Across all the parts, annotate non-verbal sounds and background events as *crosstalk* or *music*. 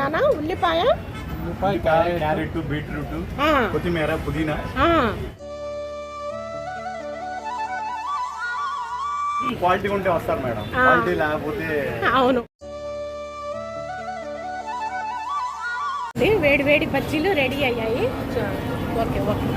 నానా ఉల్లిపాయ? ఉల్లిపాయ క్యారెట్ బీట్రూట్ కొత్తిమీర పుదీనా. క్వాలిటీ ఉంటే వస్తారు మేడం. క్వాలిటీ లేకపోతే అవును. వేడి వేడి బజ్జీలు రెడీ అయ్యాయి. Okay okay.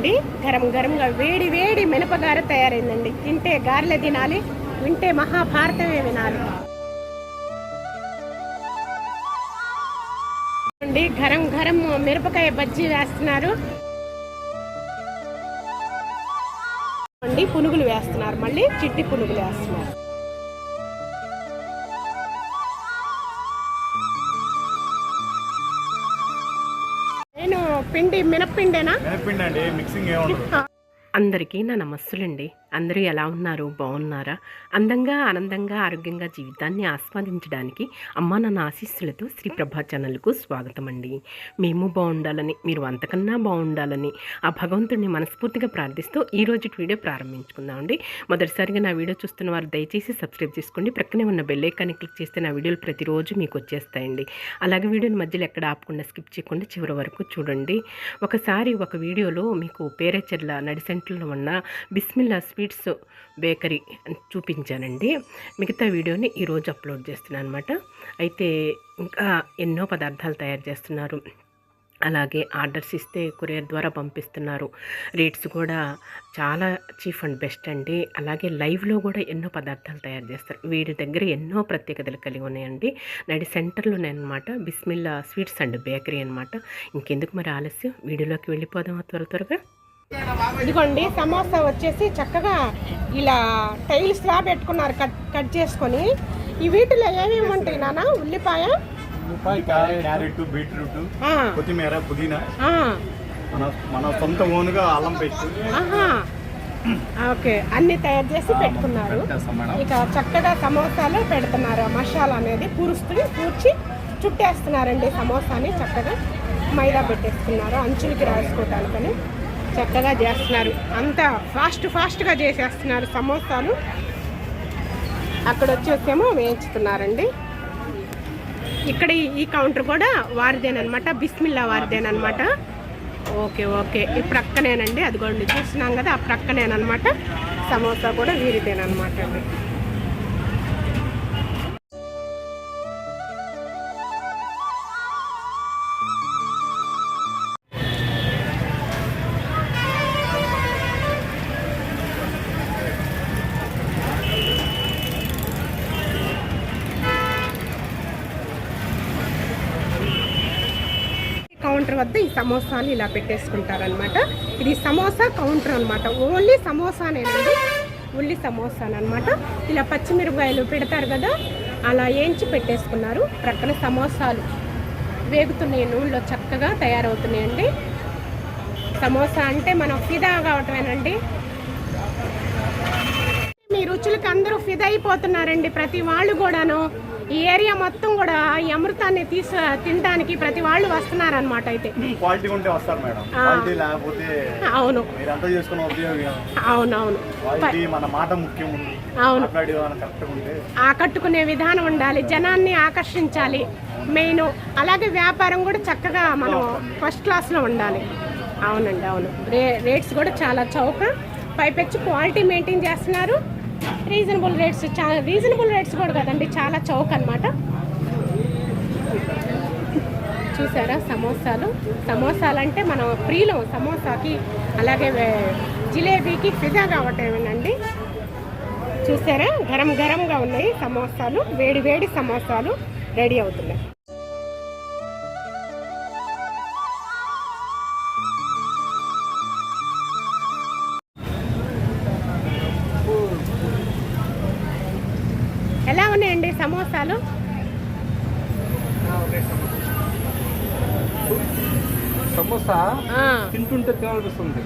అండి గరం గరంగా వేడి వేడి మినపగార తయారైందండి. తింటే గారెలే తినాలి వింటే మహాభారతమే వినాలి. అండి గరం గరం మిరపకాయ బజ్జీ వేస్తున్నారు. అండి పునుగులు వేస్తున్నారు. మళ్ళీ చిట్టి పునుగులు వేస్తున్నారు. పిండి మినప్పిండేనా? మినపిండి అండి మిక్సింగ్ అందరికీ నా నమస్సులండి. అందరూ ఎలా ఉన్నారు? బాగున్నారా? అందంగా ఆనందంగా ఆరోగ్యంగా జీవితాన్ని ఆస్వాదించడానికి అమ్మా నన్న ఆశీస్సులతో శ్రీ ప్రభా ఛానల్కు స్వాగతం అండి. మేము బాగుండాలని మీరు అంతకన్నా బాగుండాలని ఆ భగవంతుడిని మనస్ఫూర్తిగా ప్రార్థిస్తూ ఈ రోజు వీడియో ప్రారంభించుకుందామండి మొదటిసారిగా నా వీడియో చూస్తున్న వారు దయచేసి సబ్స్క్రైబ్ చేసుకోండి. ప్రక్కనే ఉన్న బెల్ ఐకాన్ని క్లిక్ చేస్తే నా వీడియోలు ప్రతిరోజు మీకు వచ్చేస్తాయండి. అలాగే వీడియోని మధ్యలో ఎక్కడ ఆపకుండా స్కిప్ చేయకుండా చివరి వరకు చూడండి. ఒకసారి ఒక వీడియోలో మీకు పేరేచర్ల నడిసెంట్లో ఉన్న బిస్మిల్లా స్వీట్స్ బేకరీ చూపించానండి. మిగతా వీడియోని ఈరోజు అప్లోడ్ చేస్తున్నాను అనమాట అయితే ఇంకా ఎన్నో పదార్థాలు తయారు చేస్తున్నారు. అలాగే ఆర్డర్స్ ఇస్తే కొరియర్ ద్వారా పంపిస్తున్నారు. రేట్స్ కూడా చాలా చీఫ్ అండ్ బెస్ట్ అండి. అలాగే లైవ్లో కూడా ఎన్నో పదార్థాలు తయారు చేస్తారు. వీడి దగ్గర ఎన్నో ప్రత్యేకతలు కలిగి ఉన్నాయండి. నడి సెంటర్లోనే అనమాట బిస్మిల్లా స్వీట్స్ అండ్ బేకరీ అనమాట ఇంకెందుకు మరి ఆలస్యం? వీడియోలోకి వెళ్ళిపోదాం త్వర త్వరగా? ఇదిగోండి సమోసా వచ్చేసి చక్కగా ఇలా టైల్స్ లా పెట్టుకున్నారు కట్ కట్ చేసుకొని. ఈ వీటిలో ఏమేమి ఉంటాయి నాన్న ఉల్లిపాయ? క్యారెట్ బీట్రూట్ కొత్తిమీర పుదీనా. మన మన సొంత ఓన్గా అల్లం. ఓకే అన్ని తయారు చేసి పెట్టుకున్నారు. ఇక చక్కగా సమోసాలో పెడుతున్నారు. మసాలా అనేది పూరుస్తుంది పూర్చి చుట్టేస్తున్నారండి సమోసాని. చక్కగా మైదా పెట్టేస్తున్నారు అంచులకి రాసుకోవటానికని. చక్కగా చేస్తున్నారు. అంతా ఫాస్ట్ ఫాస్ట్గా చేసేస్తున్నారు సమోసాలు. అక్కడ వచ్చేసేమో వేయించుతున్నారండి. ఇక్కడ ఈ- కౌంటర్ కూడా వారిదేనమాట బిస్మిల్లా వారిదేనమాట ఓకే ఓకే. ఈ ప్రక్కనేనండి. అదిగోండి చూస్తున్నాం కదా ఆ ప్రక్కనేనమాట సమోసా కూడా వీరిదేనమాట అండి. కౌంటర్ వద్ద ఈ సమోసాలు ఇలా పెట్టేసుకుంటారనమాట ఇది సమోసా కౌంటర్ అనమాట ఓన్లీ సమోసానేనండి ఉల్లి సమోసానమాట ఇలా పచ్చిమిరపకాయలు పెడతారు కదా అలా వేయించి పెట్టేసుకున్నారు. ప్రక్కన సమోసాలు వేగుతున్నాయి నూనెలో చక్కగా తయారవుతున్నాయండి. సమోసా అంటే మనం ఫిదా కావటమేనండి. మీ రుచులకు అందరూ ఫిదా అయిపోతున్నారండి. ప్రతి వాళ్ళు కూడాను ఈ ఏరియా మొత్తం కూడా ఈ అమృతాన్ని తీసు తినడానికి ప్రతి వాళ్ళు వస్తున్నారనమాట అయితే. క్వాలిటీ ఉంటే వస్తారు మేడం. ఆ. క్వాలిటీ లేకపోతే అవును. చేసుకున్న ఉపయోగం అవునవును. క్వాలిటీ మన మాట ముఖ్యం అవును. ఆకట్టుకునే విధానం ఉండాలి జనాన్ని ఆకర్షించాలి మెయిన్. అలాగే వ్యాపారం కూడా చక్కగా మనం ఫస్ట్ క్లాస్లో ఉండాలి. అవునండి అవును. రే రేట్స్ కూడా చాలా చౌక. పైపెచ్చి క్వాలిటీ మెయింటైన్ చేస్తున్నారు. రీజనబుల్ రేట్స్ చాలా రీజనబుల్ రేట్స్ కూడా కదండి చాలా చౌక అనమాట చూసారా సమోసాలు? సమోసాలు అంటే మనం ఫ్రీలో సమోసాకి అలాగే జిలేబీకి ఫిదా కావటమేనండి. చూసారా? గరం గరంగా ఉన్నాయి సమోసాలు వేడి వేడి సమోసాలు రెడీ అవుతున్నాయి. సమోసాలు. సమోసా తింటుంటే తినాలనిపిస్తుంది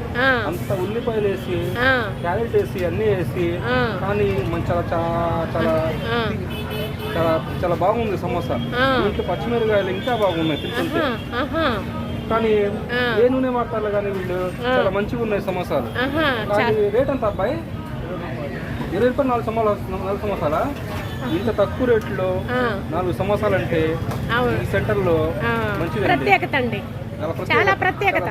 అంత ఉల్లిపాయలు వేసి క్యారెట్ వేసి అన్నీ వేసి. కానీ మన చాలా చాలా చాలా. చాలా బాగుంది సమోసా. ఆ. ఇంట్లో పచ్చిమిరకాయలు ఇంకా బాగున్నాయి తింటుంటే. కానీ. ఏ నూనె వాడతారు కానీ వీళ్ళు చాలా మంచిగా ఉన్నాయి సమోసాలు. కానీ రేట్ ఎంత అబ్బాయి? ఇరవై రూపాయలు. నాలుగు సమోసాలు నాలుగు సమోసాలా? ఇంత తక్కువ రేట్లో నాలుగు సమోసాలు అంటే ఈ సెంటర్లో ఆ, మంచిదండి. ప్రత్యేకత అండి. చాలా ప్రత్యేకత.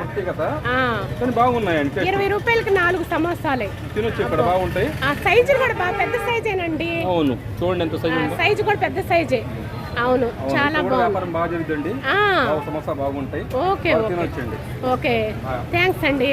కానీ బాగున్నాయండి. ఇరవై రూపాయలకి నాలుగు సమోసాలే. తినొచ్చు ఇక్కడ బాగుంటాయి. ఆ సైజు కూడా బాగా పెద్ద సైజేనండి. అవును చూడండి ఎంత సైజు సైజు కూడా పెద్ద సైజే. అవును చాలా వ్యాపారం బాగా జరుగుతుంది సమోసా బాగుంటాయి. Okay okay. థ్యాంక్స్ అండి.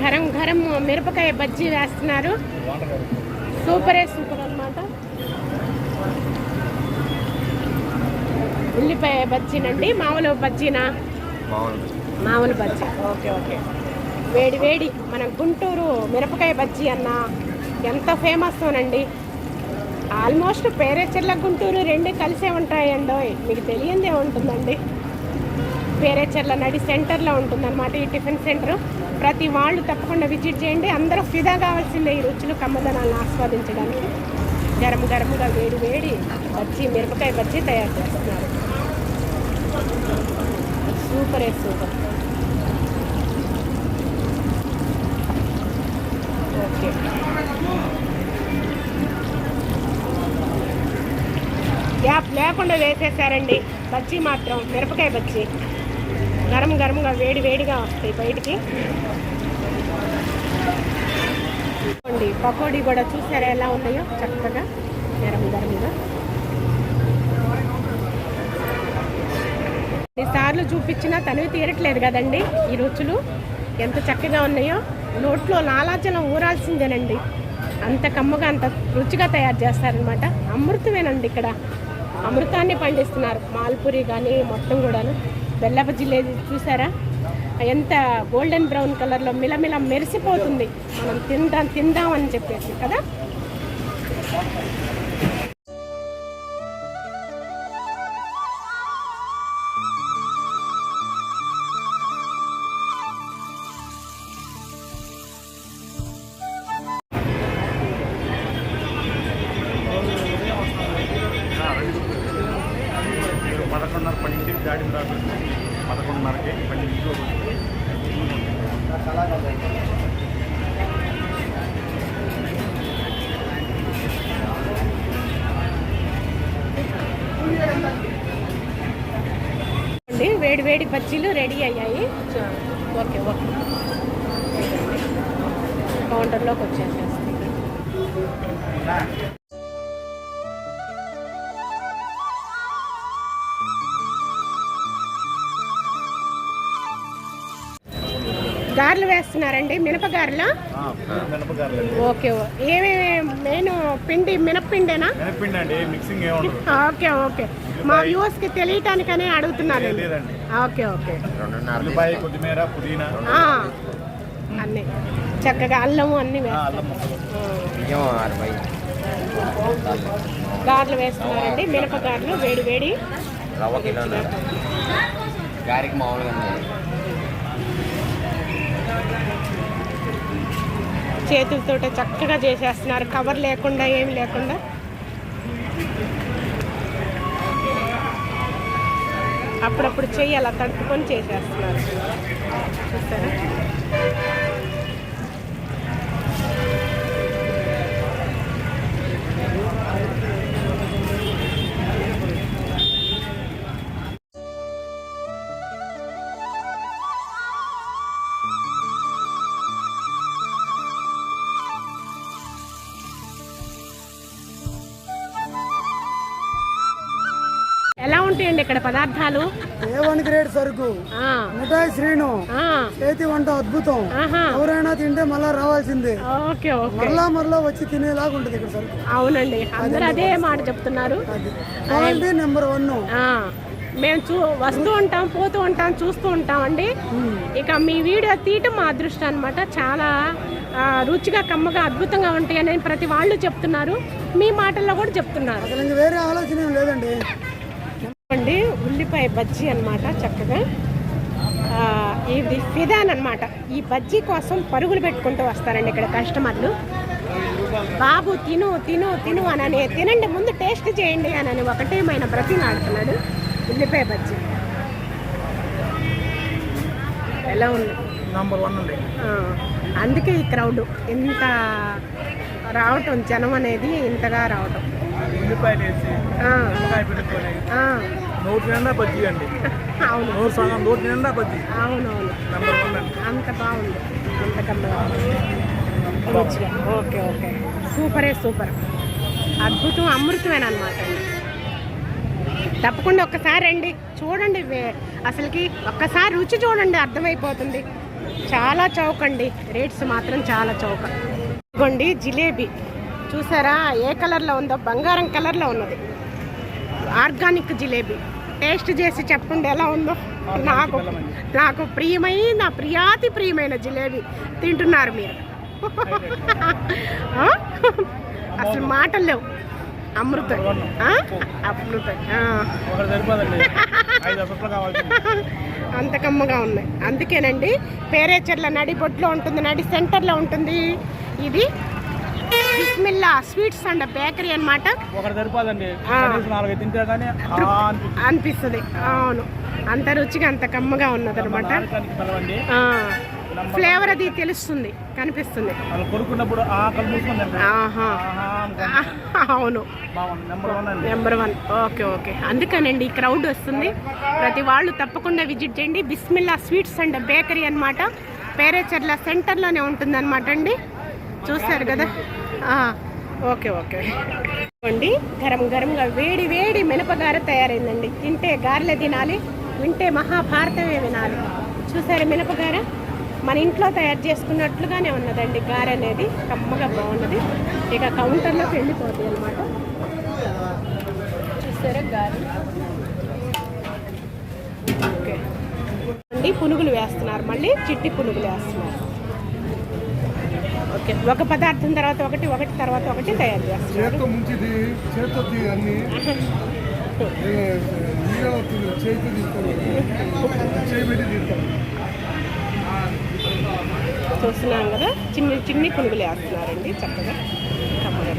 గరం గరం మిరపకాయ బజ్జీ వేస్తున్నారు. సూపరే సూపర్ అన్నమాట. ఉల్లిపాయ బజ్జీనండి మామూలు బజ్జీనా? మామూలు బజ్జీ. Okay okay. వేడి వేడి మన గుంటూరు మిరపకాయ బజ్జీ అన్న ఎంత ఫేమస్ అండి ఆల్మోస్ట్ పేరేచెర్ల గుంటూరు రెండు కలిసే ఉంటాయండో మీకు తెలియందే ఉంటుందండి. పేరేచెర్ల నడి సెంటర్లో ఉంటుందన్నమాట ఈ టిఫిన్ సెంటర్. ప్రతి వాళ్ళు తప్పకుండా విజిట్ చేయండి. అందరూ ఫిదా కావాల్సిందే ఈ రుచులు కమ్మదనాలను ఆస్వాదించడానికి. గరం గరముగా వేడి వేడి బజ్జీ మిరపకాయ బజ్జీ తయారు చేస్తున్నారు. సూపరే సూపర్. ఓకే. గ్యాప్ లేకుండా వేసేసారండి. బజ్జీ మాత్రం మిరపకాయ బజ్జీ. గరం గరంగా వేడి వేడిగా వస్తాయి బయటికి. చూడండి పకోడీ కూడా చూసారా ఎలా ఉన్నాయో? చక్కగా గరం గరంగా ఎన్నిసార్లు చూపించినా తనవి తీరట్లేదు కదండి ఈ రుచులు. ఎంత చక్కగా ఉన్నాయో. నోట్లో లాలాజలం ఊరాల్సిందేనండి. అంత కమ్మగా అంత రుచిగా తయారు చేస్తారనమాట. అమృతమేనండి ఇక్కడ. అమృతాన్ని పండిస్తున్నారు. మాల్పూరి కానీ మొత్తం కూడాను. బెల్లపు జిలేబీ చూసారా? ఎంత గోల్డెన్ బ్రౌన్ కలర్లో మిలమిల మెరిసిపోతుంది. మనం తిందాం తిందాం అని చెప్పేసి కదా? వేడి వేడి బజ్జీలు రెడీ అయ్యాయి. Okay okay. కౌంటర్లోకి వచ్చేసేస్తాయి గారెలు వేస్తున్నారండి. మినపగారెలా ఓకే ఏమేమి మెయిన్ పిండి మినప్పిండేనా? మినపిండి అండి మిక్సింగ్ ఏమి ఉండదు ఓకే ఓకే. మా వ్యూవర్స్కి తెలియటానికనే అడుగుతున్నాను లేదండి ఓకే ఓకే. ఉల్లిపాయ కొత్తిమీర పుదీనా. ఆ, అన్నీ. చక్కగా అల్లము అన్నీ ఆ, వేస్తారు గారెలు వేస్తున్నారండి మినపగారెలు వేడి వేడి. రవ్వ కిలో గారికి మామూలుగా ఉంది. చేతులతో చక్కగా చేసేస్తున్నారు. కవర్ లేకుండా ఏమి లేకుండా. అప్పుడప్పుడు చెయ్యి అలా తడుపుకొని చేసేస్తున్నారు. చూస్తారా ఇక్కడ పదార్థాలు? ఏ వన్ గ్రేడ్ సరుకు మిఠాయి శ్రీను చేతి వంట అద్భుతం. ఎవరైనా తింటే మళ్ళా రావాల్సిందే. Okay okay. మరలా మరలా వచ్చి తినేలాగా ఉంటుంది ఇక్కడ సరుకు. అవునండి. అందరూ అదే మాట చెప్తున్నారు. క్వాలిటీ నెంబర్ వన్ మేము చూ వస్తూ ఉంటాం పోతూ ఉంటాం చూస్తూ ఉంటాం అండి ఇక మీ వీడియో తీయటం మా అదృష్టం అనమాట చాలా రుచిగా కమ్మగా అద్భుతంగా ఉంటాయి అని ప్రతి వాళ్ళు చెప్తున్నారు. మీ మాటల్లో కూడా చెప్తున్నారు. వేరే ఆలోచన లేదండి. అండి ఉల్లిపాయ బజ్జీ అన్నమాట చక్కగా. ఆ, ఇది ఫిదాన్ అన్నమాట. ఈ బజ్జీ కోసం పరుగులు పెట్టుకుంటూ వస్తారండి ఇక్కడ కస్టమర్లు. బాబు తిను తిను తిను అనని తినండి ముందు టేస్ట్ చేయండి అని ఒకటేమైన బ్రతిలాడుతున్నాడు ఉల్లిపాయ బజ్జీ. ఎలా ఉంది? నంబర్ వన్ ఆ, అందుకే ఈ క్రౌడ్ ఇంత రావటం జనం అనేది ఇంతగా రావటం. ఉల్లిపాయలు వేసి నిమ్మకాయ పెట్టుకొని నోటి నిండా బజ్జీ అండి. అవును. నోరు సగం నోటి నిండా బజ్జీ. అవునవును. నంబర్ వన్ అండి. అంత బాగుంది. అంత కమ్మగా రుచిగా ఓకే ఓకే. సూపరే సూపర్. అద్భుతం అమృతమేనమాట అండి. తప్పకుండా ఒక్కసారి రండి. చూడండి అసలుకి ఒక్కసారి రుచి చూడండి అర్థమైపోతుంది. చాలా చౌక అండి రేట్స్ మాత్రం చాలా చౌక. ఇదిగోండి జిలేబీ. చూసారా? ఏ కలర్లో ఉందో? బంగారం కలర్లో ఉన్నది. ఆర్గానిక్ జిలేబీ. టేస్ట్ చేసి చెప్పండి ఎలా ఉందో. నాకు నాకు ప్రియమైన నా ప్రియాతి ప్రియమైన జిలేబీ తింటున్నారు మీరు. అసలు మాటలు లేవు. అమృతం. అమృత అమృతం. అంత కమ్మగా ఉన్నాయి. అందుకేనండి పేరేచర్ల నడి బొట్లో ఉంటుంది నడి సెంటర్లో ఉంటుంది. ఇది బిస్మిల్లా స్వీట్స్ అండ్ బేకరీ ఆ. అనిపిస్తుంది. అవును. అంత రుచిగా అంత కమ్మగా ఉన్నది అనమాట ఫ్లేవర్ అది తెలుస్తుంది కనిపిస్తుంది. *laughs* అవును. Number one okay okay. అందుకనండి ఈ క్రౌడ్ వస్తుంది. ప్రతి వాళ్ళు తప్పకుండా విజిట్ చేయండి. బిస్మిల్లా స్వీట్స్ అండ్ బేకరీ అన్నమాట. పేరేచర్ల సెంటర్లోనే ఉంటుందన్నమాట అండి. చూస్తారు కదా. Okay okay. అండి గరం గరంగా వేడి వేడి మినపగార తయారైందండి. తింటే గారెలే తినాలి వింటే మహాభారతమే వినాలి. చూసారా మినపగార? మన ఇంట్లో తయారు చేసుకున్నట్లుగానే ఉన్నదండి గారె అనేది. కమ్మగా బాగున్నది. ఇక కౌంటర్లోకి వెళ్ళిపోతుంది అనమాట చూసారా గారె? ఓకే. అండి పునుగులు వేస్తున్నారు. మళ్ళీ చిట్టి పునుగులు వేస్తున్నారు. ఓకే. ఒక పదార్థం తర్వాత ఒకటి ఒకటి తర్వాత ఒకటి తయారు తీసుకోవాలి చూస్తున్నాం కదా చిన్ని చిన్ని పునుగులు వేస్తున్నారండి చక్కగా. కమ్మగా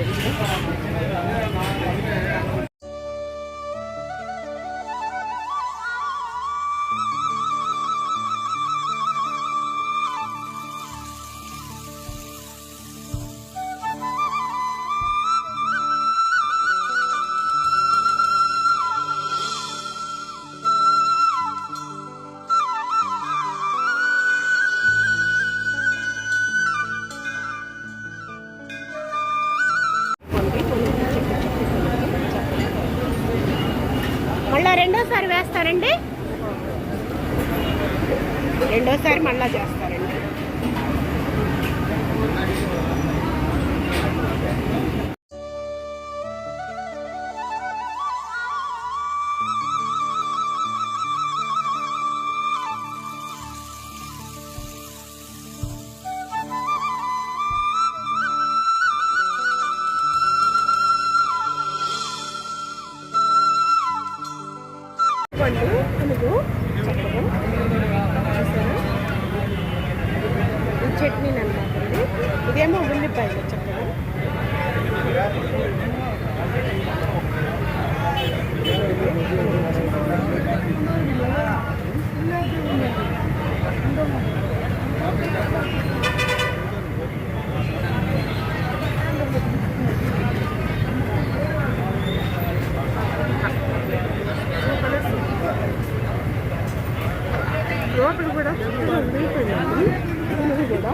లోపల కూడా చక్కగా కూడా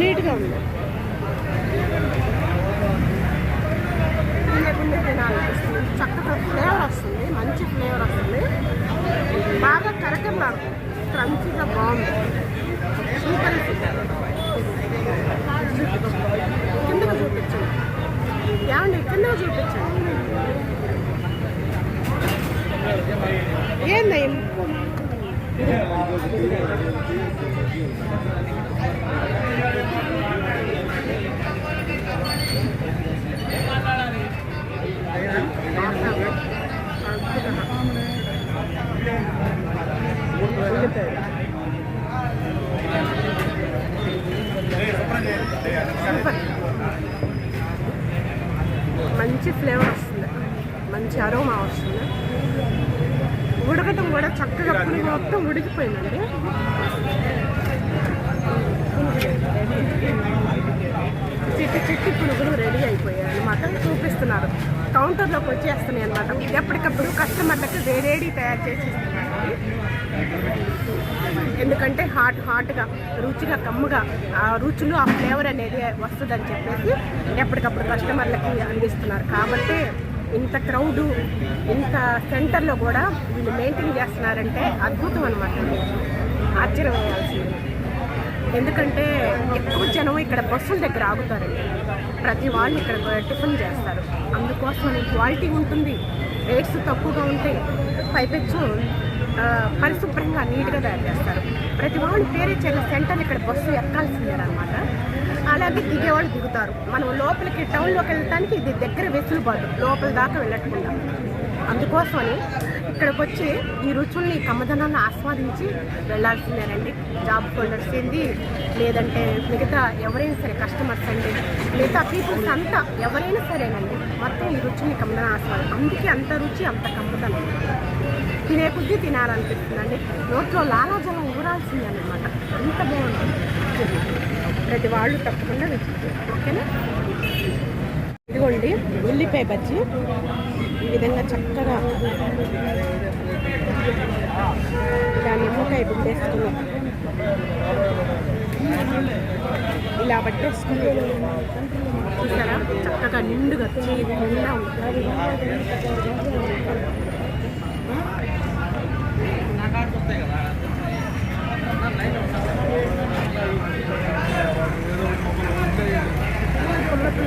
నీట్గా ఉంది చక్కగా ఫ్లేవర్ వస్తుంది మంచి ఫ్లేవర్ వస్తుంది. బాగా కరకరలాడుతుంది క్రంచీగా బాగుంది. సూపర్ కిందకు చూపించండి. ఏమండి కిందకు చూపించండి. ఏందయ్య Yeah, I'm going to do that. ఉడికిపోయిందండి. చిట్టి చిట్టి పునుగులు రెడీ అయిపోయాయి అనమాట చూపిస్తున్నారు. కౌంటర్లోకి వచ్చేస్తున్నాయి అనమాట ఎప్పటికప్పుడు కస్టమర్లకు వేరేడి తయారు చేసి ఎందుకంటే హాట్ హాట్గా రుచిగా కమ్ముగా ఆ రుచులు ఆ ఫ్లేవర్ అనేది వస్తుందని చెప్పేసి ఎప్పటికప్పుడు కస్టమర్లకి అందిస్తున్నారు. కాబట్టి ఇంత క్రౌడు ఇంత సెంటర్లో కూడా వీళ్ళు మెయింటైన్ చేస్తున్నారంటే అద్భుతం అనమాట ఆశ్చర్యం వేయాల్సింది ఎందుకంటే ఎక్కువ జనం ఇక్కడ బస్సుల దగ్గర ఆగుతారండి. ప్రతి వాళ్ళు ఇక్కడ టిఫిన్ చేస్తారు. అందుకోసం క్వాలిటీ ఉంటుంది రేట్స్ తక్కువగా ఉంటాయి పైపెచ్చు పరిశుభ్రంగా నీట్గా తయారు చేస్తారు. ప్రతి వాళ్ళు పేరే చెల్ల సెంటర్ ఇక్కడ బస్సు ఎక్కాల్సిందే అనమాట అలాగే దిగేవాళ్ళు దిగుతారు. మనం లోపలికి టౌన్లోకి వెళ్ళటానికి ఇది దగ్గర వెసులుబాటు. లోపల దాకా వెళ్ళకుండా. అందుకోసమని ఇక్కడికి వచ్చి ఈ రుచుల్ని కమ్మదనాన్ని ఆస్వాదించి వెళ్ళాల్సిందేనండి. జాబ్ హోల్డర్స్ ఏంది? లేదంటే మిగతా ఎవరైనా సరే కస్టమర్స్ అండి మిగతా పీపుల్స్ అంతా ఎవరైనా సరేనండి మొత్తం ఈ రుచిని కమ్మదనం ఆస్వాదం అందుకే అంత రుచి అంత కమ్మదనం. తినే కొద్దీ తినాలనిపిస్తుందండి. నోట్లో లాలాజలం ఊరాల్సిందే అనమాట అంత బాగుంటుంది. ప్రతి వాళ్ళు తప్పకుండా రుచి ఓకేనా? ఇదిగోండి ఉల్లిపాయ బజ్జి. ఈ విధంగా చక్కగా ఇలా నిమ్మకాయ పిండేసుకుని ఇలా పట్టేసుకుని చూసారా? చక్కగా నిండుగా నిండా ఉంటుంది.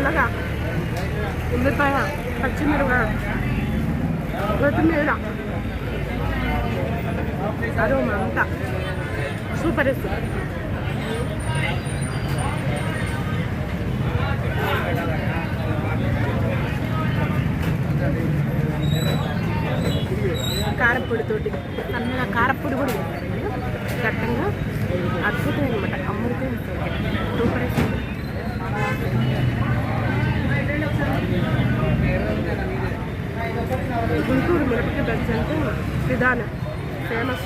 పుల్లగా ఉల్లిపాయ పచ్చిమిరపకాయ కొత్తిమీర అరోమా అంతా. సూపర్ సూపర్ కారపొడితోటి అన్న కారపొడి కూడా వేస్తారండి అద్భుతం అనమాట అమృతం సూపర్ సూపర్ గుంటూరు మిరపకాయ బెస్ట్ అంటే విధానం ఫేమస్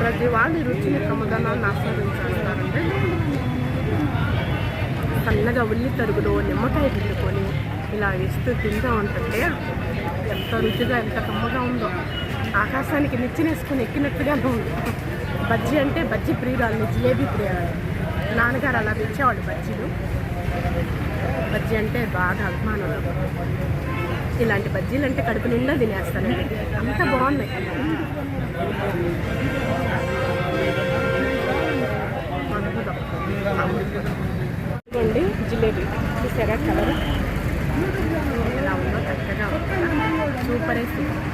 ప్రతి వాళ్ళు రుచిని కమ్మదనాన్ని ఆస్వాదించాలంటే సన్నగా ఉల్లి తరుగులో నిమ్మకాయ పెట్టుకొని ఇలా వేస్తూ తింటూ ఉంటుంటే ఎంత రుచిగా ఎంత కమ్మగా ఉందో. ఆకాశానికి నిచ్చినేసుకొని ఎక్కినట్టుగా ఉంది. బజ్జీ అంటే బజ్జీ ప్రియురాలు జిలేబీ ప్రియురాలు నాన్నగారు అలా తెచ్చేవాళ్ళు బజ్జీలు. బజ్జీ అంటే బాగా అభిమానం. ఇలాంటి బజ్జీలు అంటే కడుపు నిండా తినేస్తానండి. అంత బాగున్నాయి. అద్భుతం ఇదిగోండి జిలేబీ. చూసారా కలర్? ఎలా ఉందో చక్కగా సూపర్ సూపర్.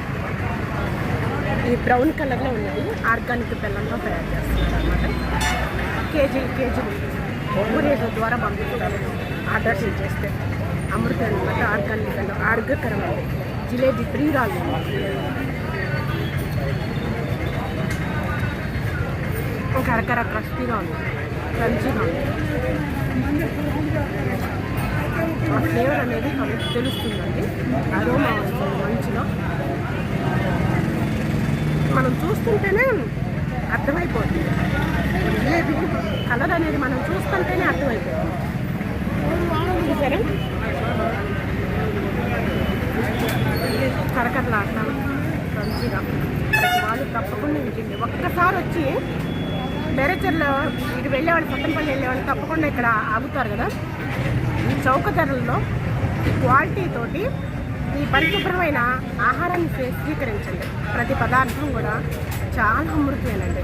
ఈ బ్రౌన్ కలర్లో ఉన్నది ఆర్గానిక్ బెల్లంతో తయారు చేస్తున్నారు అనమాట కేజీ కేజీ. కొరియర్ ద్వారా పంపిస్తారు. ఆర్డర్ చేస్తే. అమృత అనమాట ఆర్గానిక్ బెల్లం ఆరోగ్యకరమైనది జిలేబీ ప్రియురాలు. ఒక అరకర క్రస్పీగా ఉంది. క్రంచీగా ఉంది. ఆ ఫ్లేవర్ అనేది మనకి తెలుస్తుందండి. అరోమా వస్తుంది మంచిగా. మనం చూస్తుంటేనే అర్థమైపోతుంది. జిలేబీ కలర్ అనేది మనం చూస్తుంటేనే అర్థమైపోతుంది. సరే కరకరలాడతాం మంచిగా. వాళ్ళు తప్పకుండా ఉంటుంది ఒక్కసారి వచ్చి బెరచర్లో ఇటు వెళ్ళేవాళ్ళు సత్తంపల్లి వెళ్ళేవాళ్ళు తప్పకుండా ఇక్కడ ఆగుతారు కదా. ఈ చౌక ధరల్లో ఈ ఈ పరిశుభ్రమైన ఆహారాన్ని స్వీకరించండి. ప్రతి పదార్థం కూడా చాలా అమృతమేనండి.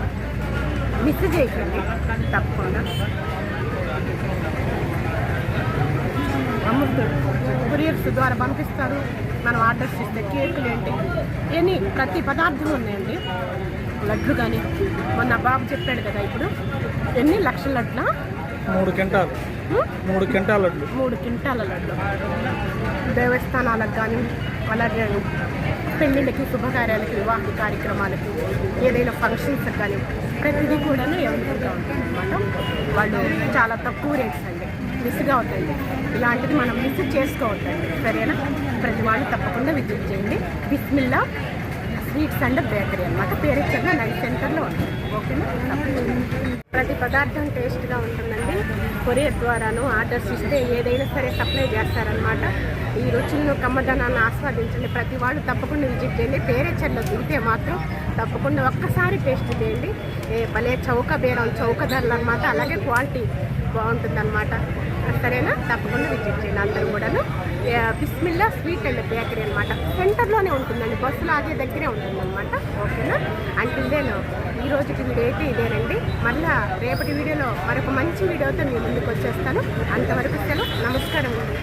మిస్ చేయకండి తప్పకుండా. అమృతుడు కొరియర్స్ ద్వారా పంపిస్తారు. మనం ఆర్డర్స్ ఇస్తే కేకులు ఏంటి? ఎన్ని ప్రతి పదార్థం ఉన్నాయండి. లడ్లు కానీ మొన్న బాబు చెప్పాడు కదా ఇప్పుడు ఎన్ని లక్షల లడ్ల? మూడు క్వింటాలు. మూడు క్వింటాల లడ్లు. మూడు క్వింటాల లడ్లు. దేవస్థానాలకు కానీ అలాగే పెళ్ళిళ్ళకి శుభకార్యాలకి వివాహ కార్యక్రమాలకి ఏదైనా ఫంక్షన్స్కి కానీ ప్రతిదీ కూడా అవైలబుల్గా ఉంటుంది అనమాట వాళ్ళు చాలా తక్కువ రేట్స్ అండి. మిస్గా అవుతుంది ఇలాంటిది మనం మిస్ చేసుకోవద్దండి. సరేనా? ప్రతి వాళ్ళు తప్పకుండా విజిట్ చేయండి. బిస్మిల్లా స్వీట్స్ అండ్ బేకరీ అనమాట పేరెచ్చర్ల నైట్ సెంటర్లో ఉంటుంది. ఓకేనా? ప్రతి పదార్థం టేస్ట్గా ఉంటుందండి. కొరియర్ ద్వారాను ఆర్డర్స్ ఇస్తే ఏదైనా సరే సప్లై చేస్తారనమాట ఈ రుచులను కమ్మదనాన్ని ఆస్వాదించండి. ప్రతి వాళ్ళు తప్పకుండా విజిట్ చేయండి. పేరెచ్చర్లో దిగితే మాత్రం తప్పకుండా ఒక్కసారి టేస్ట్ చేయండి. భలే చౌక బేరం చౌక ధరలు అనమాట అలాగే క్వాలిటీ బాగుంటుంది సరేనా? తప్పకుండా విజిట్ చేయండి అందరూ కూడాను. బిస్మిల్లా స్వీట్ అండ్ బేకరీ అనమాట సెంటర్లోనే ఉంటుందండి బస్సులు ఆగే దగ్గరే ఉంటుందన్నమాట. ఓకేనా? అంటే నేను ఈ రోజుకి వీడియో అయితే ఇదేనండి. మళ్ళా రేపటి వీడియోలో మరొక మంచి వీడియోతో మీ ముందుకు వచ్చేస్తాను. అంతవరకు సెలవు నమస్కారం అండి.